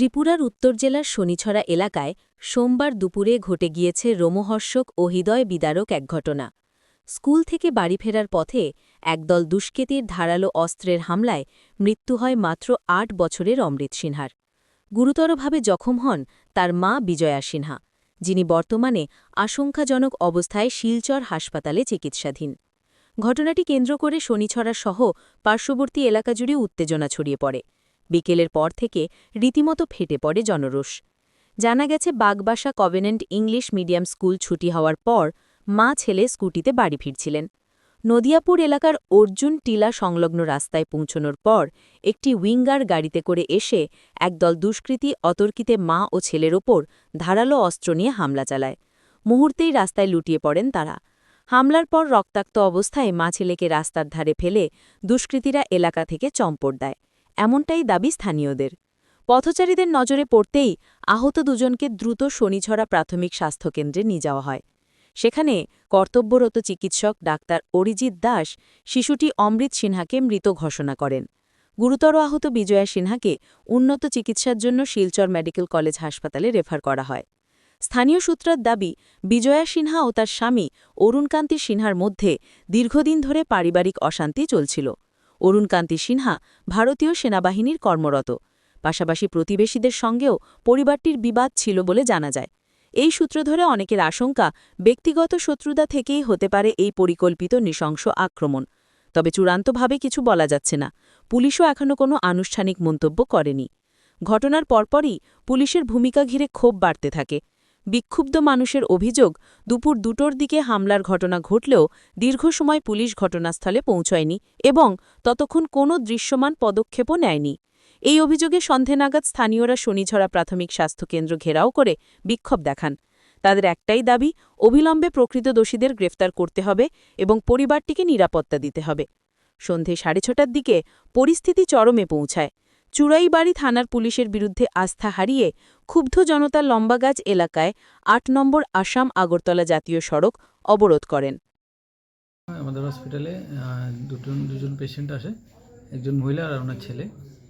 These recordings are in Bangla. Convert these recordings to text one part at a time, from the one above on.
ত্রিপুরার উত্তর জেলার শনিছড়া এলাকায় সোমবার দুপুরে ঘটে গিয়েছে রোমহর্ষক ও হৃদয় বিদারক এক ঘটনা। স্কুল থেকে বাড়ি ফেরার পথে একদল দুষ্কৃতীর ধারালো অস্ত্রের হামলায় মৃত্যু হয় মাত্র আট বছরের অমৃত সিনহার। গুরুতরভাবে জখম হন তার মা বিজয়া সিনহা, যিনি বর্তমানে আশঙ্কাজনক অবস্থায় শিলচর হাসপাতালে চিকিৎসাধীন। ঘটনাটি কেন্দ্র করে শনিছড়া সহ পার্শ্ববর্তী এলাকা জুড়ে উত্তেজনা ছড়িয়ে পড়ে। বিকেলের পর থেকে রীতিমতো ফেটে পড়ে জনরোষ। জানা গেছে, Bagbasa covenant English medium school ছুটি হওয়ার পর মা ছেলে স্কুটিতে বাড়ি ফিরছিলেন। নদিয়াপুর এলাকার অর্জুন টিলা সংলগ্ন রাস্তায় পৌঁছনোর পর একটি উইঙ্গার গাড়িতে করে এসে একদল দুষ্কৃতী অতর্কিতে মা ও ছেলের ওপর ধারালো অস্ত্র নিয়ে হামলা চালায়। মুহূর্তেই রাস্তায় লুটিয়ে পড়েন তারা। হামলার পর রক্তাক্ত অবস্থায় মা ছেলেকে রাস্তার ধারে ফেলে দুষ্কৃতীরা এলাকা থেকে চম্পট দেয়। এমনটাই দাবি স্থানীয়দের। পথচারীদের নজরে পড়তেই আহত দুজনকে দ্রুত শনিছড়া প্রাথমিক স্বাস্থ্যকেন্দ্রে নিয়ে যাওয়া হয়। সেখানে কর্তব্যরত চিকিৎসক ডাক্তার অরিজিৎ দাস, শিশুটি অমৃত সিনহাকে মৃত ঘোষণা করেন। গুরুতর আহত বিজয়া সিনহাকে উন্নত চিকিৎসার জন্য শিলচর মেডিকেল কলেজ হাসপাতালে রেফার করা হয়। স্থানীয় সূত্রের দাবি, বিজয়া সিনহা ও তার স্বামী অরুণকান্তি সিনহার মধ্যে দীর্ঘদিন ধরে পারিবারিক অশান্তি চলছিল। অরুণকান্তি সিনহা ভারতীয় সেনাবাহিনীর কর্মরত। পাশাপাশি প্রতিবেশীদের সঙ্গেও পরিবারটির বিবাদ ছিল বলে জানা যায়। এই সূত্র ধরে অনেকের আশঙ্কা, ব্যক্তিগত শত্রুতা থেকেই হতে পারে এই পরিকল্পিত নৃশংস আক্রমণ। তবে চূড়ান্তভাবে কিছু বলা যাচ্ছে না। পুলিশও এখনও কোনো আনুষ্ঠানিক মন্তব্য করেনি। ঘটনার পরপরই পুলিশের ভূমিকা ঘিরে ক্ষোভ বাড়তে থাকে। বিক্ষুব্ধ মানুষের অভিযোগ, দুপুর দুটোর দিকে হামলার ঘটনা ঘটলেও দীর্ঘ সময় পুলিশ ঘটনাস্থলে পৌঁছয়নি এবং ততক্ষণ কোনো দৃশ্যমান পদক্ষেপও নেয়নি। এই অভিযোগে সন্ধে নাগাদ স্থানীয়রা শনিঝরা প্রাথমিক স্বাস্থ্যকেন্দ্র ঘেরাও করে বিক্ষোভ দেখান। তাদের একটাই দাবি, অবিলম্বে প্রকৃত দোষীদের গ্রেফতার করতে হবে এবং পরিবারটিকে নিরাপত্তা দিতে হবে। সন্ধে সাড়ে ছটার দিকে পরিস্থিতি চরমে পৌঁছায়। চুড়াইবাড়ি থানার পুলিশের বিরুদ্ধে আস্থা হারিয়ে ক্ষুব্ধ জনতা লম্বাগাছ এলাকায় আট নম্বর আসাম আগরতলা জাতীয় সড়ক অবরোধ করেন। আমাদের হসপিটালে দুজন দুজন পেশেন্ট আসে। একজন মহিলা আর ওনার ছেলে।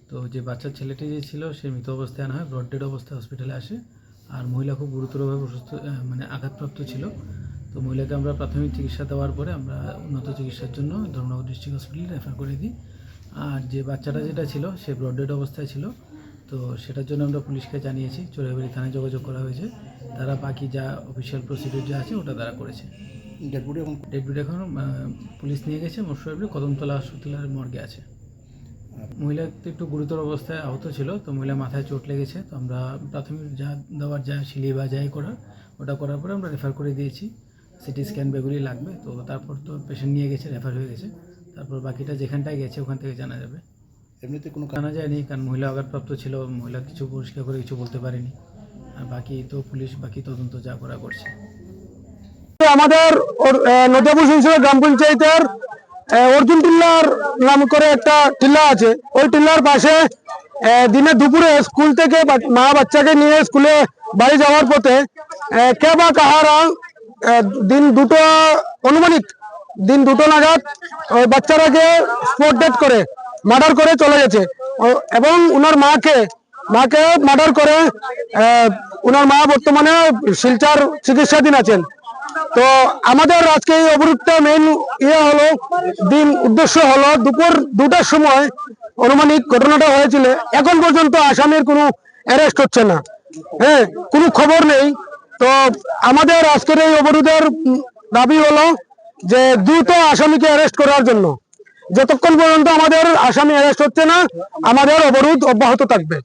তো যে বাচ্চার ছেলেটি যে ছিল, সে মৃত অবস্থায় আনা হয় ব্রড ডেড অবস্থায় হসপিটালে আসে। আর মহিলা খুব গুরুতরভাবে অসুস্থ মানে আঘাতপ্রাপ্ত ছিল। তো মহিলাকে আমরা প্রাথমিক চিকিৎসা দেওয়ার পরে আমরা উন্নত চিকিৎসার জন্য ধর্মনগর ডিস্ট্রিক্ট হসপিটালে রেফার করে দিই। আর যে বাচ্চাটা যেটা ছিল সে ব্রড ডেড অবস্থায় ছিল। তো সেটার জন্য আমরা পুলিশকে জানিয়েছি চোরাইবাড়ি থানায় যোগাযোগ করা হয়েছে। তারা বাকি যা অফিসিয়াল প্রসিডিউর যা আছে ওটা তারা করেছে। ডেড বডি এখন? ডেডবডি এখন পুলিশ নিয়ে গেছে মোটরসাইকেলে কদমতলা হাসপাতালের মর্গে আছে। মহিলা তো একটু গুরুতর অবস্থায় আহত ছিল তো মহিলা মাথায় চোট লেগেছে। তো আমরা প্রাথমিক যা দেওয়ার যা সিলি বা যাই করার ওটা করার পরে আমরা রেফার করে দিয়েছি। সিটি স্ক্যান বেগুলি লাগবে তো তারপর তো পেশেন্ট নিয়ে গেছে রেফার হয়ে গেছে। তারপর বাকিটা যেখানটায় গেছে ওখান থেকে জানা যাবে। এমনিতে কোনো জানা যায়নি কারণ মহিলা আঘাতপ্রাপ্ত ছিল মহিলা কিছু পরিষ্কার করে কিছু বলতে পারেনি। আর বাকি তো পুলিশ বাকি তদন্ত যা করা করছে। আমাদের নদিয়াপুর সিংসরা গ্রাম পঞ্চায়েতের আহ, অর্জুন টিল্লার নাম করে একটা টিল্লা আছে। ওই টিল্লার পাশে আহ, দিনে দুপুরে স্কুল থেকে বা- মা বাচ্চাকে নিয়ে স্কুলে বাড়ি যাওয়ার পথে আহ, কে বা কাহারা দিন দুটো অনুমানিক দিন দুটো নাগাদ, ওই বাচ্চাটাকে স্পট ডেট করে মার্ডার করে চলে গেছে। এবং উনার মাকে মাকে মার্ডার করে উনার মা বর্তমানে শিলচার চিকিৎসাধীন আছেন। তো আমাদের আজকে এই অবরোধটা মেন ইয়ে হলো, দিন উদ্দেশ্য হলো দুপুর দুটার সময় অনুমানিক ঘটনাটা হয়েছিল। এখন পর্যন্ত আসামের কোনো অ্যারেস্ট হচ্ছে না। হ্যাঁ কোনো খবর নেই। তো আমাদের আজকের এই অবরোধের দাবি হলো যে দ্রুত আসামিকে অ্যারেস্ট করার জন্য। যতক্ষণ পর্যন্ত আমাদের আসামি অ্যারেস্ট হচ্ছে না, আমাদের অবরোধ অব্যাহত থাকবে।